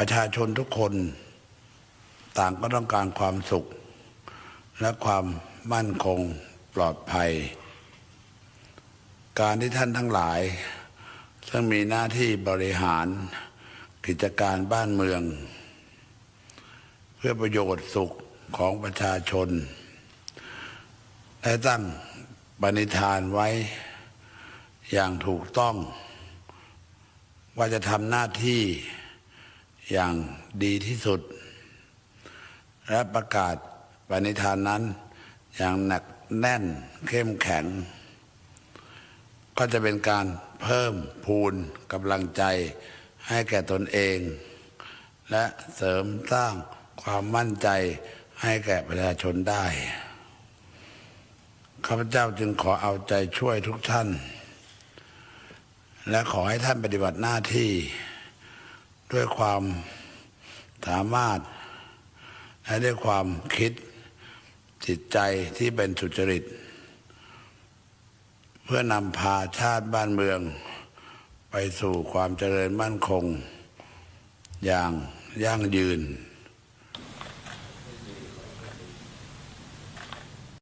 ประชาชนทุกคนต่างก็ต้องการความสุข และความมั่นคงปลอดภัย การที่ท่านทั้งหลาย ซึ่งมีหน้าที่บริหารกิจการบ้านเมือง เพื่อประโยชน์สุขของประชาชน ได้ตั้งปณิธานไว้อย่างถูกต้อง ว่าจะทำหน้าที่ อย่างดีที่สุด และประกาศปณิธานนั้นอย่างหนักแน่นเข้มแข็ง ก็จะเป็นการเพิ่มพูนกำลังใจให้แก่ตนเอง และเสริมสร้างความมั่นใจให้แก่ประชาชนได้ ข้าพเจ้าจึงขอเอาใจช่วยทุกท่าน และขอให้ท่านปฏิบัติหน้าที่ ด้วยความสามารถ และด้วยความคิดจิตใจที่เป็นสุจริต เพื่อนำพาชาติบ้านเมือง ไปสู่ความเจริญมั่นคง อย่างยั่งยืน